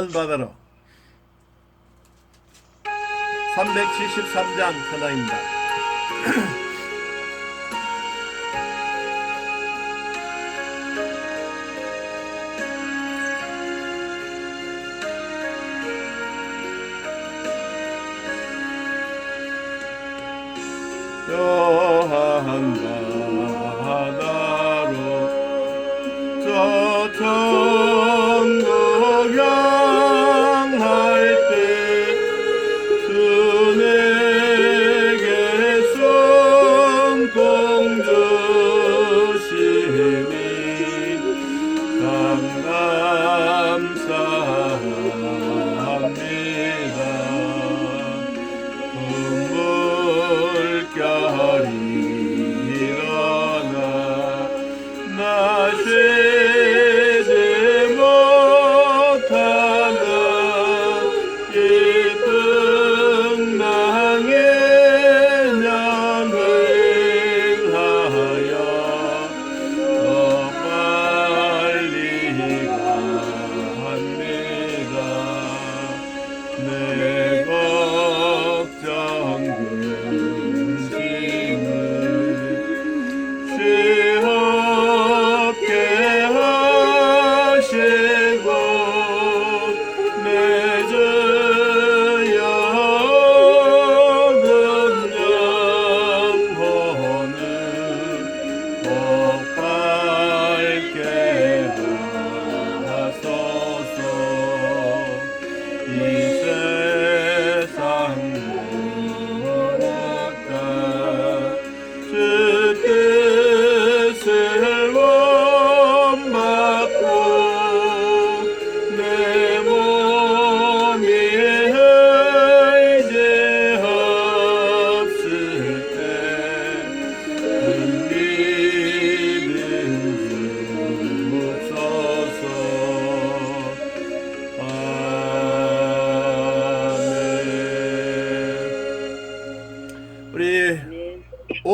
고난받으러 373장 하나입니다.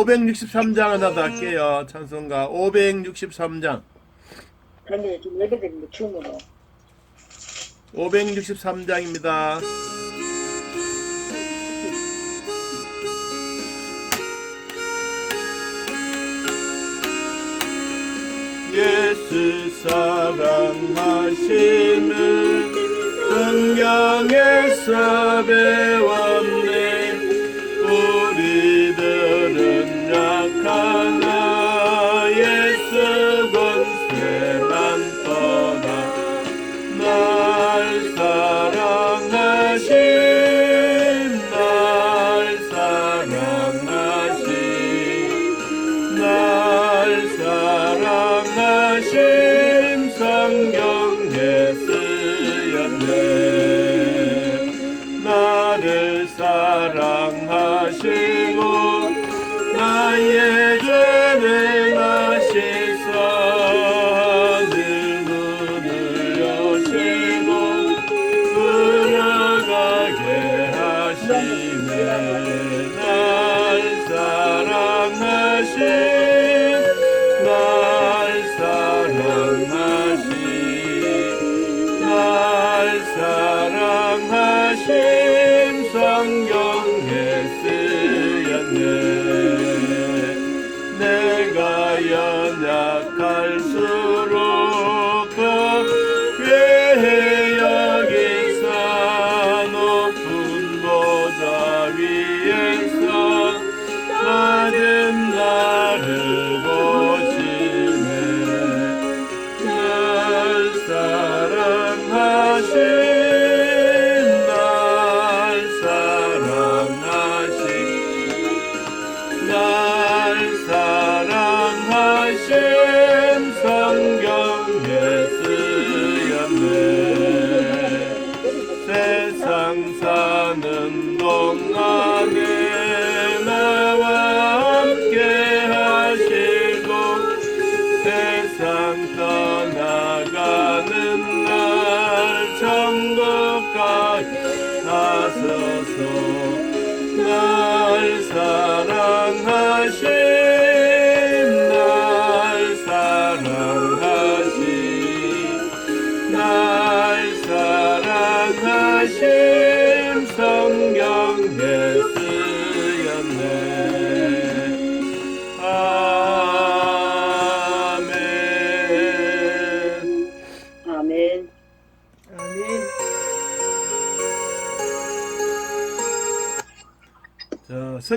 563장 하나 더 할게요. 찬송가 563장. 그런데 지금 예배드리는 춤으로. 563장입니다. 예수 사랑하시는 음. 성경에서 배워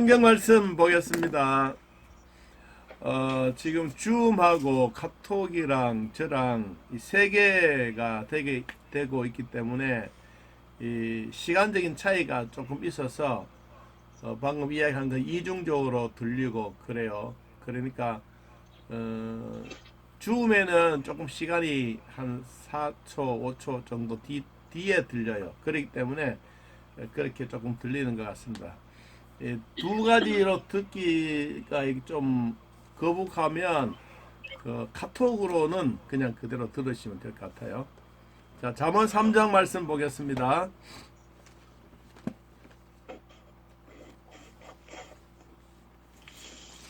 성경 말씀 보겠습니다. 어, 지금 줌하고 카톡이랑 저랑 이 세 개가 되게 되고 있기 때문에 이 시간적인 차이가 조금 있어서 어, 방금 이야기한 거 이중적으로 들리고 그래요. 그러니까 어, 줌에는 조금 시간이 한 4초, 5초 정도 뒤, 뒤에 들려요. 그렇기 때문에 그렇게 조금 들리는 것 같습니다. 예, 두 가지로 듣기가 좀 거북하면 그 카톡으로는 그냥 그대로 들으시면 될 것 같아요. 자, 잠언 3장 말씀 보겠습니다.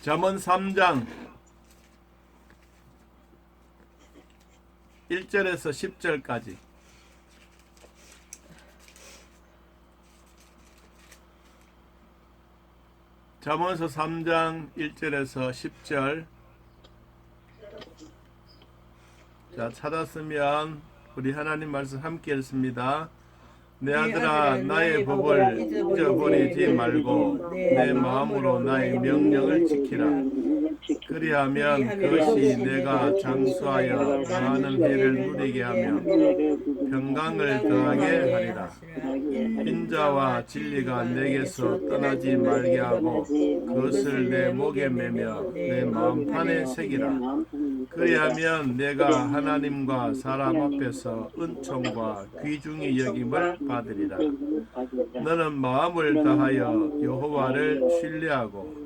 잠언 3장 1절에서 10절까지 잠언서 3장 1절에서 10절 자 찾았으면 우리 하나님 말씀 함께 읽습니다. 내 아들아 나의 법을 잊어버리지 말고 내 마음으로 나의 명령을 지키라. 그리하면 그것이 내가 장수하여 많은 해를 누리게 하며 평강을 더하게 하리라. 인자와 진리가 내게서 떠나지 말게 하고 그것을 내 목에 매며 내 마음판에 새기라. 그리하면 내가 하나님과 사람 앞에서 은총과 귀중히 여김을 받으리라. 너는 마음을 다하여 여호와를 신뢰하고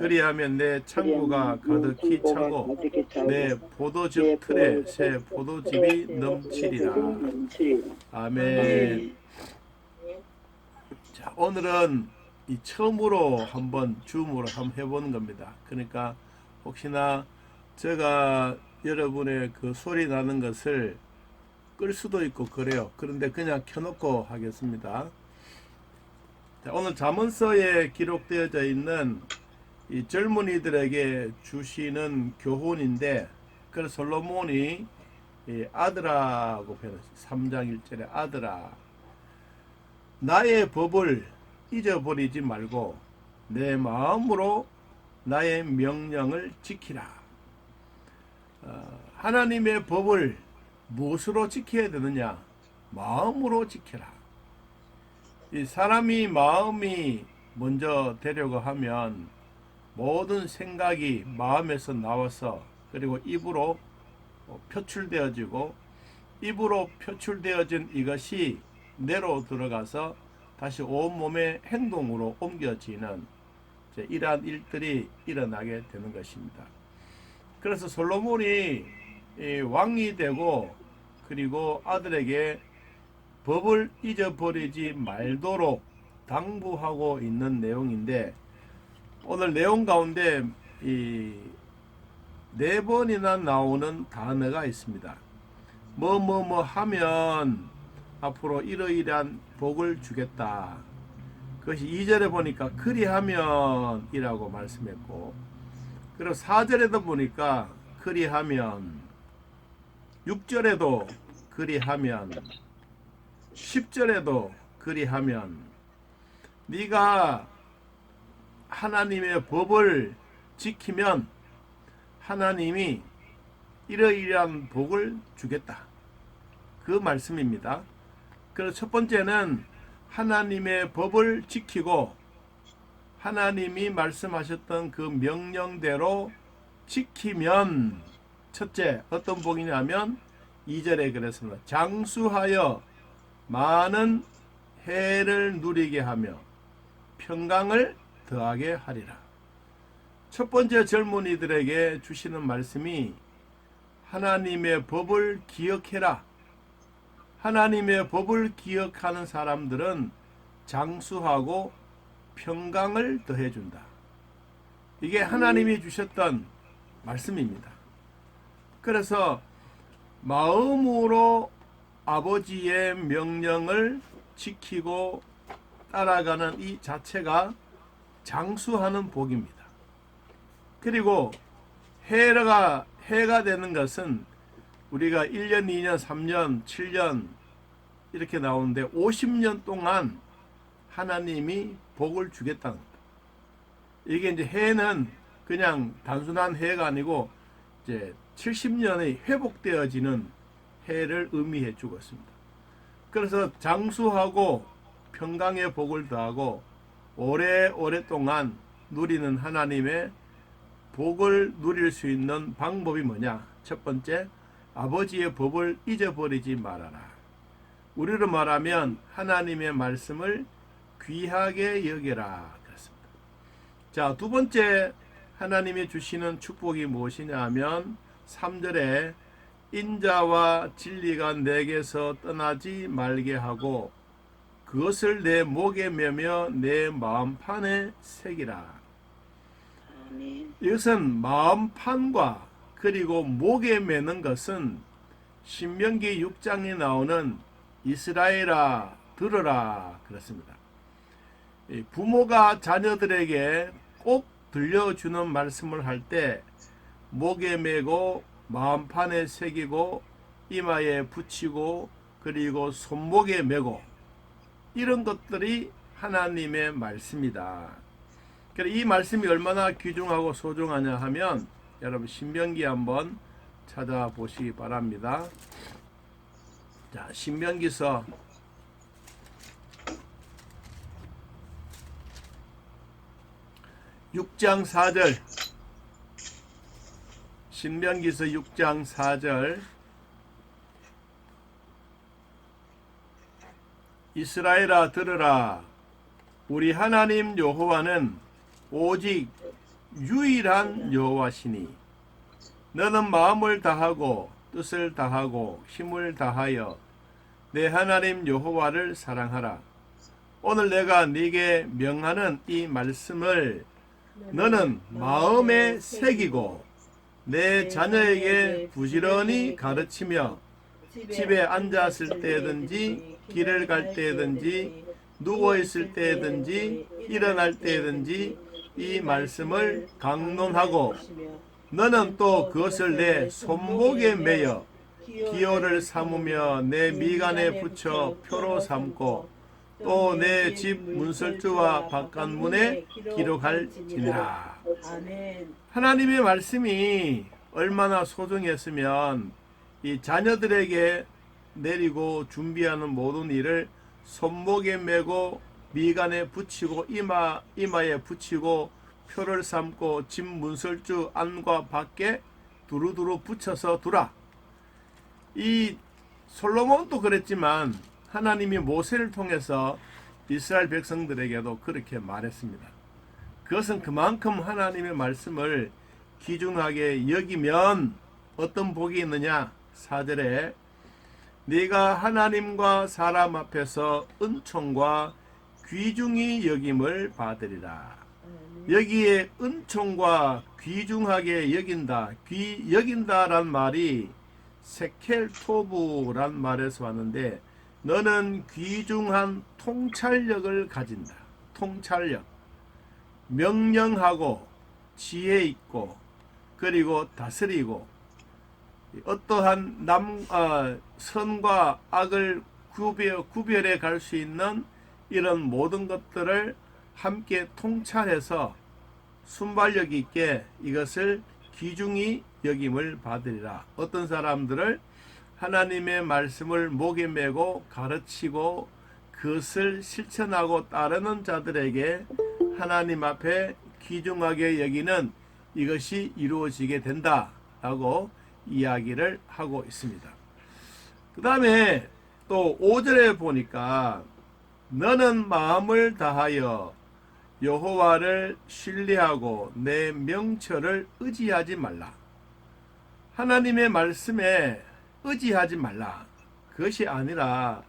그리하면 내 창고가 가득히 차고 내 포도즙 틀에 새 포도즙이 넘치리라. 아멘. 자, 오늘은 이 처음으로 한번 줌으로 한번 해보는 겁니다. 그러니까 혹시나 제가 여러분의 그 소리 나는 것을 끌 수도 있고 그래요. 그런데 그냥 켜놓고 하겠습니다. 자, 오늘 잠언서에 기록되어져 있는 이 젊은이들에게 주시는 교훈인데 그 솔로몬이 이 아들아고 표현했어요. 3장 1절에 아들아 나의 법을 잊어버리지 말고 내 마음으로 나의 명령을 지키라. 어, 하나님의 법을 무엇으로 지켜야 되느냐? 마음으로 지켜라. 이 사람이 마음이 먼저 되려고 하면 모든 생각이 마음에서 나와서 그리고 입으로 어, 표출되어지고 입으로 표출되어진 이것이 뇌로 들어가서 다시 온몸의 행동으로 옮겨지는 이러한 일들이 일어나게 되는 것입니다. 그래서 솔로몬이 이 왕이 되고 그리고 아들에게 법을 잊어버리지 말도록 당부하고 있는 내용인데 오늘 내용 가운데 이 네 번이나 나오는 단어가 있습니다. 뭐 뭐 뭐 하면 앞으로 이러이러한 복을 주겠다. 그것이 2절에 보니까 그리하면 이라고 말씀했고 그리고 4절에도 보니까 그리하면 6절에도 그리하면 10절에도 그리하면 네가 하나님의 법을 지키면 하나님이 이러이러한 복을 주겠다. 그 말씀입니다. 그래서 첫 번째는 하나님의 법을 지키고 하나님이 말씀하셨던 그 명령대로 지키면 첫째 어떤 복이냐면 2절에 그랬습니다. 장수하여 많은 해를 누리게 하며 평강을 더하게 하리라. 첫 번째 젊은이들에게 주시는 말씀이 하나님의 법을 기억해라. 하나님의 법을 기억하는 사람들은 장수하고 평강을 더해준다. 이게 하나님이 주셨던 말씀입니다. 그래서 마음으로 아버지의 명령을 지키고 따라가는 이 자체가 장수하는 복입니다. 그리고 해가 해가 되는 것은 우리가 1년, 2년, 3년, 7년 이렇게 나오는데 50년 동안 하나님이 복을 주겠다는 겁니다. 이게 이제 해는 그냥 단순한 해가 아니고 이제 70년의 회복되어지는 해를 의미해 주고 있습니다. 그래서 장수하고 평강의 복을 더하고 오래 오랫동안 누리는 하나님의 복을 누릴 수 있는 방법이 뭐냐? 첫 번째, 아버지의 법을 잊어버리지 말아라. 우리로 말하면 하나님의 말씀을 귀하게 여겨라. 그렇습니다. 자, 두 번째 하나님이 주시는 축복이 무엇이냐 하면 3절에 인자와 진리가 내게서 떠나지 말게 하고 그것을 내 목에 매며 내 마음판에 새기라. 아멘. 이것은 마음판과 그리고 목에 매는 것은 신명기 6장에 나오는 이스라엘아 들으라 그렇습니다. 이 부모가 자녀들에게 꼭 들려주는 말씀을 할 때 목에 매고 마음판에 새기고 이마에 붙이고 그리고 손목에 매고 이런 것들이 하나님의 말씀이다. 그래 이 말씀이 얼마나 귀중하고 소중하냐 하면 여러분 신명기 한번 찾아보시기 바랍니다. 자, 신명기서 육장사절 신명기서 6장 4절 이스라엘아 들으라. 우리 하나님 여호와는 오직 유일한 여호와시니 너는 마음을 다하고 뜻을 다하고 힘을 다하여 내 하나님 여호와를 사랑하라. 오늘 내가 네게 명하는 이 말씀을 너는 마음에 새기고 내 자녀에게 부지런히 가르치며 집에 앉았을 때든지 길을 갈 때든지 누워 있을 때든지 일어날 때든지 이 말씀을 강론하고 너는 또 그것을 내 손목에 매여 기호를 삼으며 내 미간에 붙여 표로 삼고 또 내 집 문설주와 바깥문에 기록할지니라. 하나님의 말씀이 얼마나 소중했으면 이 자녀들에게 내리고 준비하는 모든 일을 손목에 메고 미간에 붙이고 이마 이마에 붙이고 표를 삼고 집 문설주 안과 밖에 두루두루 붙여서 두라. 이 솔로몬도 그랬지만 하나님이 모세를 통해서 이스라엘 백성들에게도 그렇게 말했습니다. 그것은 그만큼 하나님의 말씀을 귀중하게 여기면 어떤 복이 있느냐? 4절에 네가 하나님과 사람 앞에서 은총과 귀중히 여김을 받으리라. 여기에 은총과 귀중하게 여긴다. 귀 여긴다란 말이 세켈토부란 말에서 왔는데 너는 귀중한 통찰력을 가진다. 통찰력. 명령하고 지혜 있고 그리고 다스리고 어떠한 남 아, 선과 악을 구별 구별해 갈 수 있는 이런 모든 것들을 함께 통찰해서 순발력 있게 이것을 귀중히 여김을 받으리라. 어떤 사람들을 하나님의 말씀을 목에 메고 가르치고 그것을 실천하고 따르는 자들에게 하나님 앞에 귀중하게 여기는 이것이 이루어지게 된다라고 이야기를 하고 있습니다. 그 다음에 또 5절에 보니까 너는 마음을 다하여 여호와를 신뢰하고 내 명철을 의지하지 말라. 하나님의 말씀에 의지하지 말라. 그것이 아니라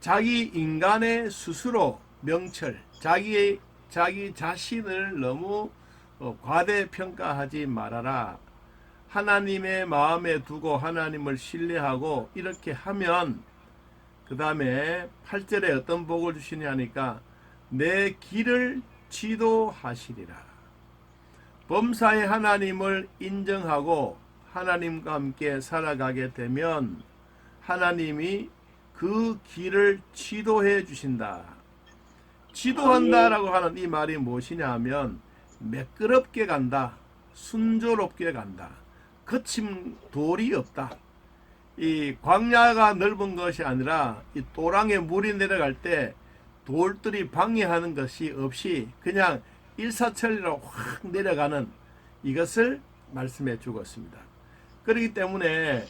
자기 인간의 스스로 명철, 자기 자기 자신을 너무 어, 과대평가하지 말아라. 하나님의 마음에 두고 하나님을 신뢰하고 이렇게 하면 그 다음에 8절에 어떤 복을 주시냐 하니까 내 길을 지도하시리라. 범사의 하나님을 인정하고 하나님과 함께 살아가게 되면 하나님이 그 길을 지도해 주신다. 지도한다라고 하는 이 말이 무엇이냐 하면 매끄럽게 간다. 순조롭게 간다. 거친 돌이 없다. 이 광야가 넓은 것이 아니라 이 또랑에 물이 내려갈 때 돌들이 방해하는 것이 없이 그냥 일사천리로 확 내려가는 이것을 말씀해 주었습니다. 그렇기 때문에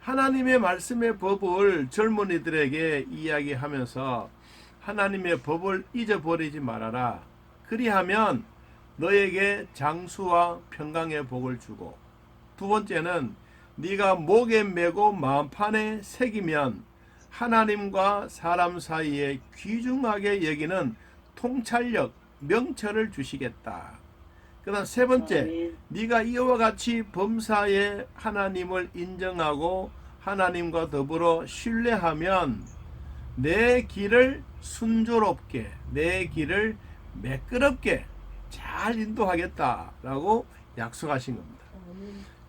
하나님의 말씀의 법을 젊은이들에게 이야기하면서 하나님의 법을 잊어버리지 말아라. 그리하면 너에게 장수와 평강의 복을 주고 두 번째는 네가 목에 메고 마음판에 새기면 하나님과 사람 사이에 귀중하게 여기는 통찰력, 명철을 주시겠다. 그다음 세 번째. 네가 이와 같이 범사에 하나님을 인정하고 하나님과 더불어 신뢰하면 내 길을 순조롭게 내 길을 매끄럽게 잘 인도하겠다라고 약속하신 겁니다.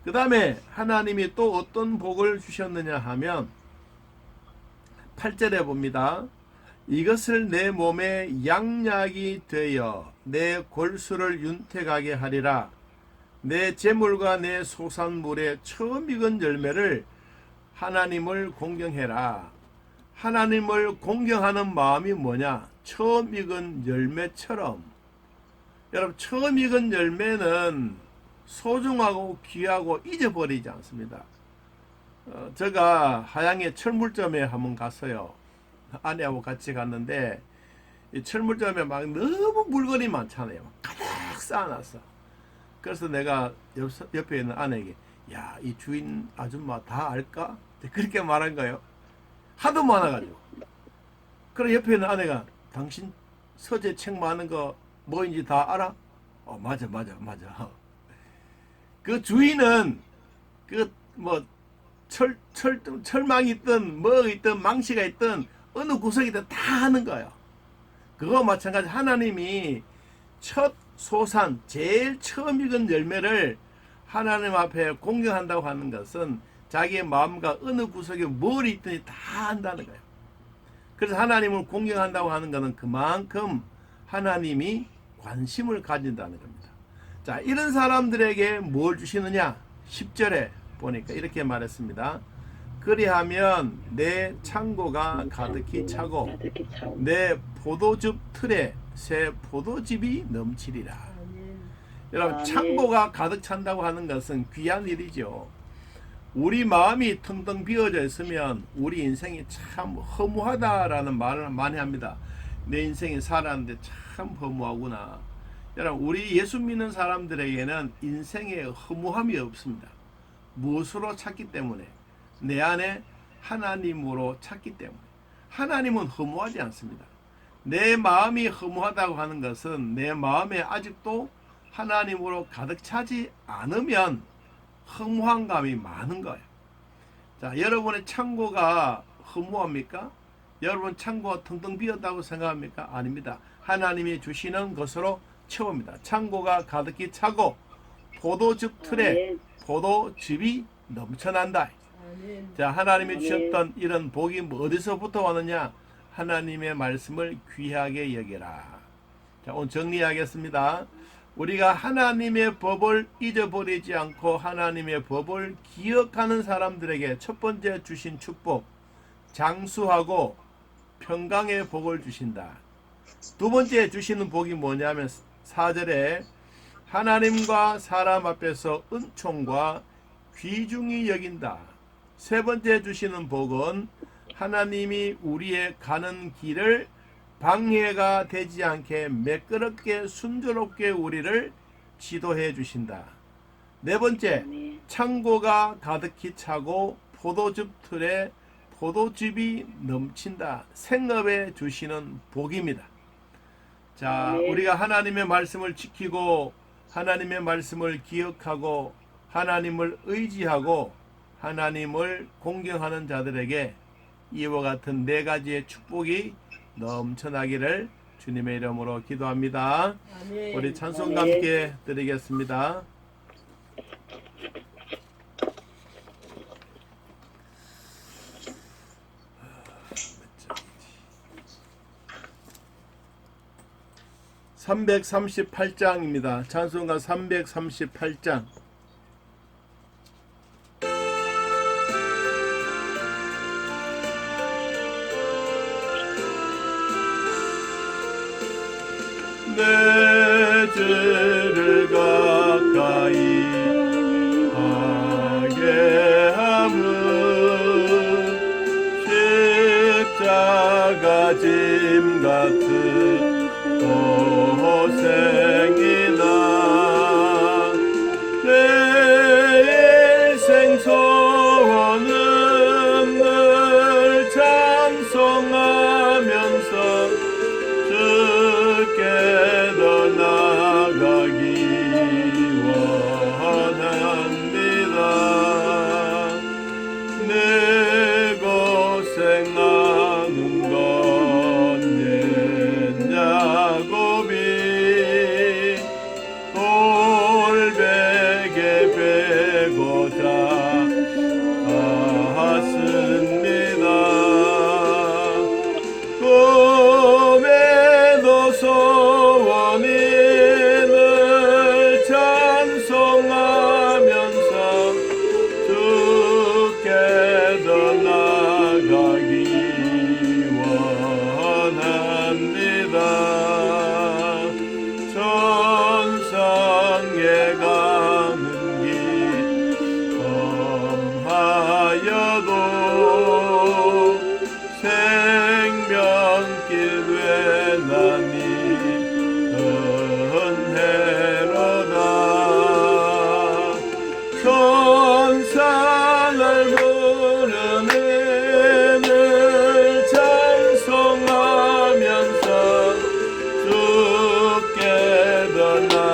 그 다음에 하나님이 또 어떤 복을 주셨느냐 하면 8절에 봅니다. 이것을 내 몸에 양약이 되어 내 골수를 윤택하게 하리라. 내 재물과 내 소산물의 처음 익은 열매를 하나님을 공경해라. 하나님을 공경하는 마음이 뭐냐? 처음 익은 열매처럼. 여러분, 처음 익은 열매는 소중하고 귀하고 잊어버리지 않습니다. 어, 제가 하양의 철물점에 한번 갔어요. 아내하고 같이 갔는데 이 철물점에 막 너무 물건이 많잖아요. 가득 쌓아놨어. 그래서 내가 옆, 옆에 있는 아내에게 야, 이 주인 아줌마 다 알까? 그렇게 말한 거예요. 하도 많아가지고. 그래 옆에 있는 아내가 당신 서재 책 많은 거 뭐인지 다 알아? 어, 맞아, 맞아, 맞아. 그 주인은 그 뭐 철, 철, 철망이 있든 뭐 있든 망치가 있든 어느 구석이든 다 하는 거예요. 그거 마찬가지 하나님이 첫 소산 제일 처음 익은 열매를 하나님 앞에 공경한다고 하는 것은 자기의 마음과 어느 구석에 뭘 있든지 다 한다는 거예요. 그래서 하나님을 공경한다고 하는 것은 그만큼 하나님이 관심을 가진다는 겁니다. 자, 이런 사람들에게 뭘 주시느냐? 10절에 보니까 이렇게 말했습니다. 그리하면 내 창고가 가득히 차고 내 포도즙 틀에 새 포도즙이 넘치리라. 여러분. 창고가 가득 찬다고 하는 것은 귀한 일이죠. 우리 마음이 텅텅 비어져 있으면 우리 인생이 참 허무하다라는 말을 많이 합니다. 내 인생이 살았는데 참 허무하구나. 여러분 우리 예수 믿는 사람들에게는 인생에 허무함이 없습니다. 무엇으로 찾기 때문에 내 안에 하나님으로 찾기 때문에 하나님은 허무하지 않습니다. 내 마음이 허무하다고 하는 것은 내 마음에 아직도 하나님으로 가득 차지 않으면 허무한 감이 많은 거예요. 자, 여러분의 창고가 허무합니까? 여러분 창고가 텅텅 비었다고 생각합니까? 아닙니다. 하나님이 주시는 것으로 채웁니다. 창고가 가득히 차고 포도즙 틀에 아멘. 포도즙이 넘쳐난다. 자, 하나님이. 주셨던 이런 복이 뭐 어디서부터 왔느냐? 하나님의 말씀을 귀하게 여겨라. 자, 오늘 정리하겠습니다. 우리가 하나님의 법을 잊어버리지 않고 하나님의 법을 기억하는 사람들에게 첫 번째 주신 축복, 장수하고 평강의 복을 주신다. 두 번째 주시는 복이 뭐냐면 4절에 하나님과 사람 앞에서 은총과 귀중히 여긴다. 세 번째 주시는 복은 하나님이 우리의 가는 길을 방해가 되지 않게 매끄럽게 순조롭게 우리를 지도해 주신다. 네 번째. 창고가 가득히 차고 포도즙 틀에 포도즙이 넘친다. 생업에 주시는 복입니다. 자, 네. 우리가 하나님의 말씀을 지키고 하나님의 말씀을 기억하고 하나님을 의지하고 하나님을 공경하는 자들에게 이와 같은 네 가지의 축복이 넘쳐나기를 주님의 이름으로 기도합니다. 아멘. 우리 찬송과 함께 드리겠습니다. (338장입니다) 찬송가 (338장) 더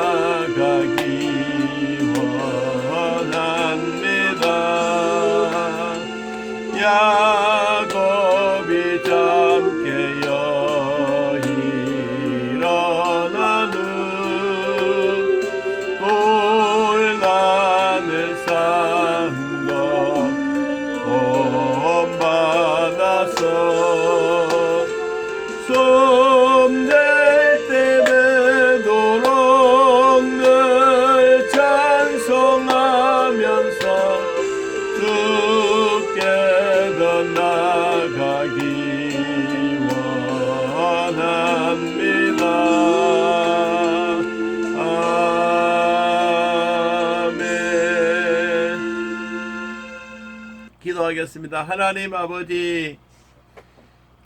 기도하겠습니다. 하나님 아버지,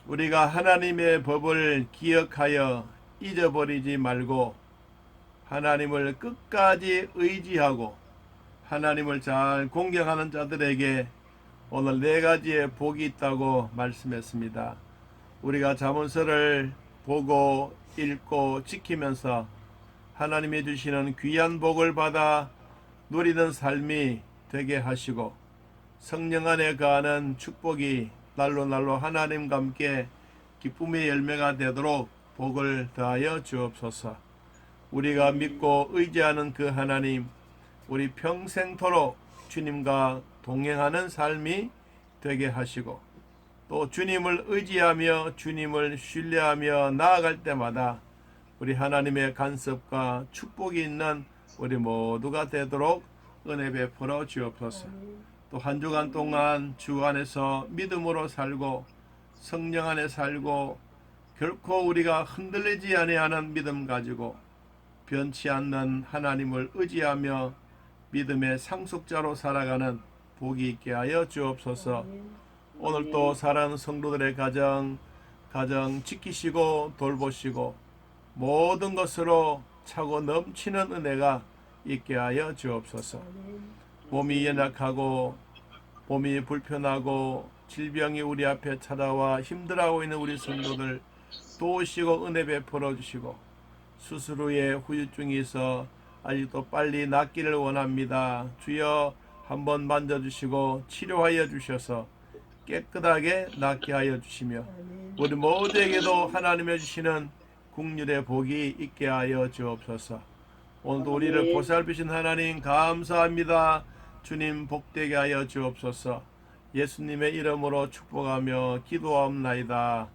우리가 하나님의 법을 기억하여 잊어버리지 말고 하나님을 끝까지 의지하고 하나님을 잘 공경하는 자들에게 오늘 네 가지의 복이 있다고 말씀했습니다. 우리가 자문서를 보고 읽고 지키면서 하나님이 주시는 귀한 복을 받아 누리는 삶이 되게 하시고 성령 안에 거하는 축복이 날로 날로 하나님과 함께 기쁨의 열매가 되도록 복을 더하여 주옵소서. 우리가 믿고 의지하는 그 하나님, 우리 평생토록 주님과 동행하는 삶이 되게 하시고 또 주님을 의지하며 주님을 신뢰하며 나아갈 때마다 우리 하나님의 간섭과 축복이 있는 우리 모두가 되도록 은혜 베풀어 주옵소서. 또 한 주간 동안 주 안에서 믿음으로 살고 성령 안에 살고 결코 우리가 흔들리지 아니하는 믿음 가지고 변치 않는 하나님을 의지하며 믿음의 상속자로 살아가는 복이 있게 하여 주옵소서. 오늘 또 사랑하는 성도들의 가정 가정 지키시고 돌보시고 모든 것으로 차고 넘치는 은혜가 있게 하여 주옵소서. 몸이 연약하고 몸이 불편하고 질병이 우리 앞에 찾아와 힘들어하고 있는 우리 성도들 도우시고 은혜 베풀어 주시고 수술 후에 후유증이 있어 아직도 빨리 낫기를 원합니다. 주여 한번 만져주시고 치료하여 주셔서 깨끗하게 낫게 하여 주시며 우리 모두에게도 하나님의 주시는 국률의 복이 있게 하여 주옵소서. 오늘도 우리를. 보살피신 하나님 감사합니다. 주님 복되게 하여 주옵소서. 예수님의 이름으로 축복하며 기도하옵나이다.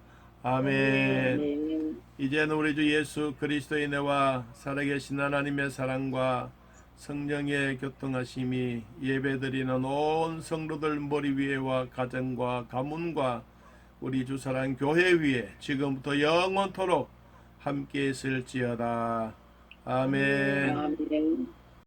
아멘. 이제는 우리 주 예수 그리스도의 은혜와 살아계신 하나님의 사랑과 성령의 교통하심이 예배드리는 온 성도들 머리 위에와 가정과 가문과 우리 주 사랑 교회 위에 지금부터 영원토록 함께 있을지어다. 아멘. 아멘.